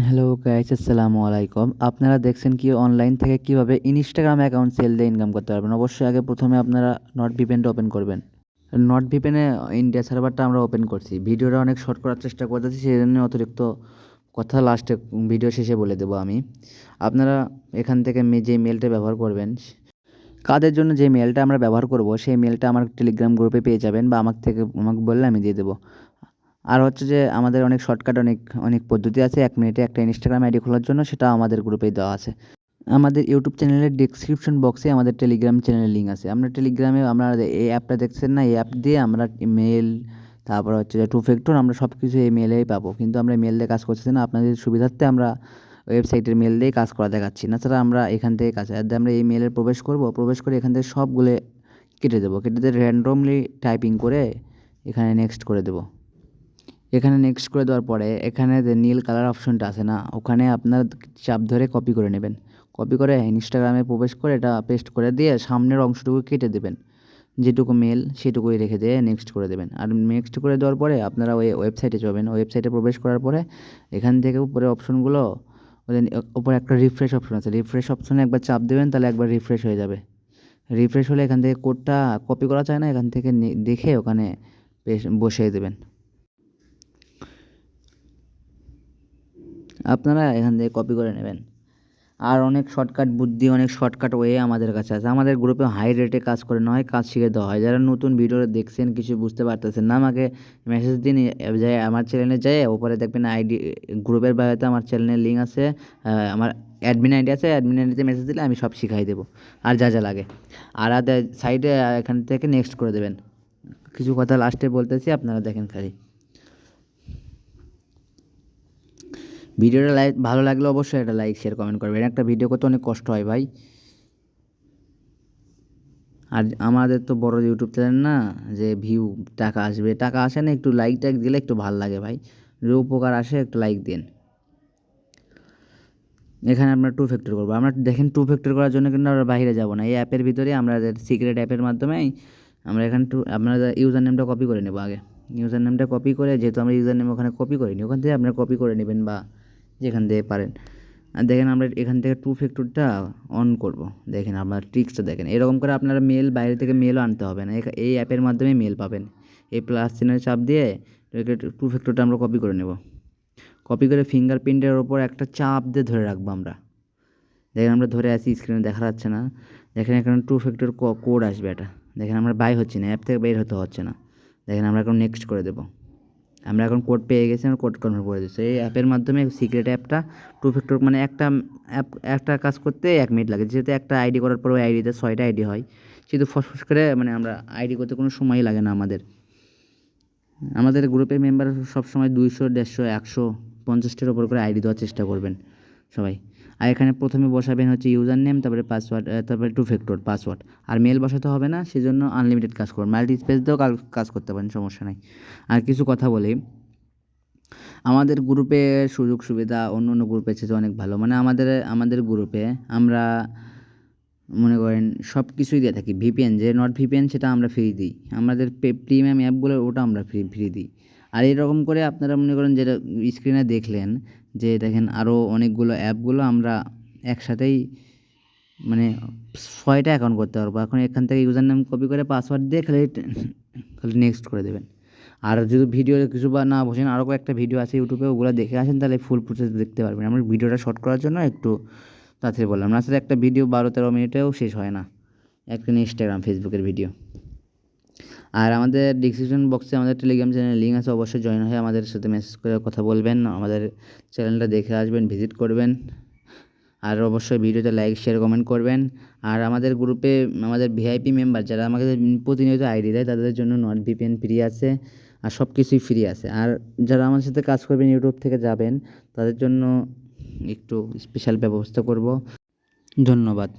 Hello guys আসসালামু আলাইকুম আপনারা দেখছেন কি অনলাইন থেকে কীভাবে ইনস্টাগ্রাম অ্যাকাউন্ট সেল দিয়ে ইনকাম করতে পারবেন? অবশ্যই আগে প্রথমে আপনারা নট ভিপেনটা ওপেন করবেন। নট ভিপেনে ইন্ডিয়া সার্ভারটা আমরা ওপেন করছি। ভিডিওটা অনেক শর্ট করার চেষ্টা করতেছি সেই জন্য অতিরিক্ত কথা লাস্টে ভিডিও শেষে বলে দেবো আমি। আপনারা এখান থেকে যে মেলটা ব্যবহার করবেন, কাদের জন্য যে মেলটা আমরা ব্যবহার করব, সেই মেলটা আমার টেলিগ্রাম গ্রুপে পেয়ে যাবেন বা আমার থেকে, আমাকে বললে আমি দিয়ে দেবো। আর হচ্ছে যে আমাদের অনেক শর্টকাট অনেক অনেক পদ্ধতি আছে। এক মিনিটে একটা ইনস্টাগ্রাম আইডি খোলার জন্য সেটা আমাদের গ্রুপেই দেওয়া আছে। আমাদের ইউটিউব চ্যানেলের ডিসক্রিপশন বক্সে আমাদের টেলিগ্রাম চ্যানেলের লিঙ্ক আছে। আমরা টেলিগ্রামে আমরা এই অ্যাপটা দেখছেন না, এই অ্যাপ দিয়ে আমরা মেল তারপর হচ্ছে যে টু ফ্যাক্টর আমরা সব কিছু এই মেলেই পাবো। কিন্তু আমরা মেল দিয়ে কাজ করছি না। আপনাদের সুবিধার্থে আমরা ওয়েবসাইটের মেল দিয়েই কাজ করা দেখাচ্ছি। না ছাড়া আমরা এখান থেকে কাজ, আর আমরা এই মেলে প্রবেশ করব। প্রবেশ করে এখান থেকে সবগুলো কেটে দেবো। কেটে দিয়ে র্যান্ডমলি টাইপিং করে এখানে নেক্সট করে দেবো। এখানে নেক্সট করে দেওয়ার পরে এখানে যে নীল কালার অপশনটা আছে না, ওখানে আপনার চাপ ধরে কপি করে নেবেন। কপি করে ইনস্টাগ্রামে প্রবেশ করে এটা পেস্ট করে দিয়ে সামনের অংশটুকু কেটে দেবেন। যেটুকু মেল সেটুকুই রেখে দিয়ে নেক্সট করে দেবেন। আর নেক্সট করে দেওয়ার পরে আপনারা ওই ওয়েবসাইটে যাবেন। ওয়েবসাইটে প্রবেশ করার পরে এখান থেকে উপরে অপশনগুলো ওদের উপরে একটা রিফ্রেশ অপশন আছে। রিফ্রেশ অপশনে একবার চাপ দেবেন, তাহলে একবার রিফ্রেশ হয়ে যাবে। রিফ্রেশ হলে এখান থেকে কোডটা কপি করা চায় না, এখান থেকে দেখে ওখানে বসিয়ে দেবেন। আপনারা এখান থেকে কপি করে নেবেন। আর অনেক শর্টকাট বুদ্ধি, অনেক শর্টকাট ওয়ে আমাদের কাছে আছে। আমাদের গ্রুপে হাই রেটে কাজ করে নয় কাজ শিখে দেওয়া হয়। যারা নতুন ভিডিও দেখছেন, কিছু বুঝতে পারতেছেন না, আমাকে মেসেজ দিন। যায় আমার চ্যানেলে যায় ওপরে দেখবেন আইডি গ্রুপের বাইরেতে আমার চ্যানেলের লিঙ্ক আছে। আমার অ্যাডমিন আইডি আছে অ্যাডমিন আইডিতে মেসেজ দিলে আমি সব শিখাই দেবো, আর যা যা লাগে। আর সাইডে এখান থেকে নেক্সট করে দেবেন। কিছু কথা লাস্টে বলতেছি, আপনারা দেখেন খালি। ভিডিওটা লাইক ভালো লাগলে অবশ্যই একটা লাইক শেয়ার কমেন্ট করবেন। একটা ভিডিও করতে অনেক কষ্ট হয় ভাই। আর আমাদের তো বড় ইউটিউব চ্যানেল না, যে ভিউ টাকা আসবে, টাকা আসে না, একটু লাইক টাইক দিলে একটু ভালো লাগে ভাই। যে উপকার আসে, একটু লাইক দিন। এখানে আমরা টু ফ্যাক্টর করব। আমরা দেখেন টু ফ্যাক্টর করার জন্য কিন্তু আমরা বাইরে যাব না। এই অ্যাপের ভিতরে আমরা সিক্রেট অ্যাপের মাধ্যমেই আমরা এখানে টু আপনারা ইউজার নেমটা কপি করে নেব আগে। ইউজার নেমটা কপি করে, যেহেতু আমরা ইউজার নেম ওখানে কপি করিনি, ওখান থেকে আপনারা কপি করে নেবেন বা যেখান থেকে পারেন। আর দেখেন আমরা এখান থেকে টু ফ্যাক্টরটা অন করব। দেখেন আপনার ট্রিক্সটা দেখেন। এরকম করে আপনারা মেল বাইরে থেকে মেলও আনতে হবে না। এই অ্যাপের মাধ্যমে মেল পাবেন। এই প্লাস চিহ্নের চাপ দিয়ে টু ফ্যাক্টরটা আমরা কপি করে নেব। কপি করে ফিঙ্গারপ্রিন্টের ওপর একটা চাপ দিয়ে ধরে রাখব আমরা। দেখেন আমরা ধরে আছি স্ক্রিনে দেখা যাচ্ছে না। দেখেন এখানে টু ফ্যাক্টর কোড আসবে এটা। দেখেন আমরা বাই হচ্ছি না অ্যাপ থেকে বের হতে হচ্ছে না। দেখেন আমরা এখন নেক্সট করে দেবো। আমরা এখন কোড পেয়ে গেছি, আমরা কোড কনফার্ম করে দিচ্ছি। এই অ্যাপের মাধ্যমে সিক্রেট অ্যাপটা টু ফ্যাক্টর মানে একটা অ্যাপ একটা কাজ করতে এক মিনিট লাগে। যেহেতু একটা আইডি করার পর ওই আইডিতে ছয়টা আইডি হয়, সেহেতু ফসফস করে মানে আমরা আইডি করতে কোনো সময়ই লাগে না আমাদের। আমাদের গ্রুপের মেম্বার সবসময় দুইশো, দেড়শো, একশো, পঞ্চাশটার ওপর করে আইডি দেওয়ার চেষ্টা করবেন সবাই। আর এখানে প্রথমে বসাবেন হচ্ছে ইউজার নেম তারপরে পাসওয়ার্ড তারপরে টু ফ্যাক্টর পাসওয়ার্ড। আর মেল বসাতে হবে না, সেজন্য আনলিমিটেড কাজ করবেন মাল্টি স্পেস দিয়েও কাজ করতে পারেন, সমস্যা নাই। আর কিছু কথা বলি। আমাদের গ্রুপে সুযোগ সুবিধা, অন্য অন্য গ্রুপের চেয়ে অনেক ভালো। মানে আমাদের আমাদের গ্রুপে আমরা মনে করেন সব কিছুই দিয়ে থাকি। ভিপিএন, যে নট ভিপিএন, সেটা আমরা ফ্রি দিই। আমাদের প্রিমিয়াম অ্যাপগুলো ওটা আমরা ফ্রি ফ্রি দিই। আর এরকম করে আপনারা মনে করেন যেটা স্ক্রিনে দেখলেন, যে দেখেন আরও অনেকগুলো অ্যাপগুলো আমরা একসাথেই মানে ছয়টা অ্যাকাউন্ট করতে পারব। এখন এখান থেকে ইউজার নাম কপি করে পাসওয়ার্ড দিয়ে খালি খালি নেক্সট করে দেবেন। আর যদি ভিডিও কিছু বা না বসেন আরও কয়েকটা ভিডিও আছে ইউটিউবে ওগুলো দেখে আসেন, তাহলে ফুল প্রসেস দেখতে পারবেন। আমরা ভিডিওটা শর্ট করার জন্য একটু তাড়াতাড়ি বললাম। না আসলে একটা ভিডিও বারো তেরো মিনিটেও শেষ হয় না। একটা ইনস্টাগ্রাম ফেসবুকের ভিডিও আর আমাদের ডিসক্রিপশন বক্সে আমাদের টেলিগ্রাম চ্যানেল লিঙ্ক আছে, অবশ্যই জয়েন হয়ে আমাদের সাথে মেসেজ করে কথা বলবেন, আমাদের চ্যানেলটা দেখে আসবেন ভিজিট করবেন, আর অবশ্যই ভিডিওতে লাইক শেয়ার কমেন্ট করবেন, আর আমাদের গ্রুপে আমাদের ভিআইপি মেম্বার যারা আমাকে প্রতিনিয়ত আইডি দেয়, তাদের জন্য নট ভিপিএন ফ্রি আছে, আর সব কিছুই ফ্রি আছে, আর যারা আমার সাথে কাজ করবেন, ইউটিউব থেকে যাবেন, তাদের জন্য একটু স্পেশাল ব্যবস্থা করব। ধন্যবাদ।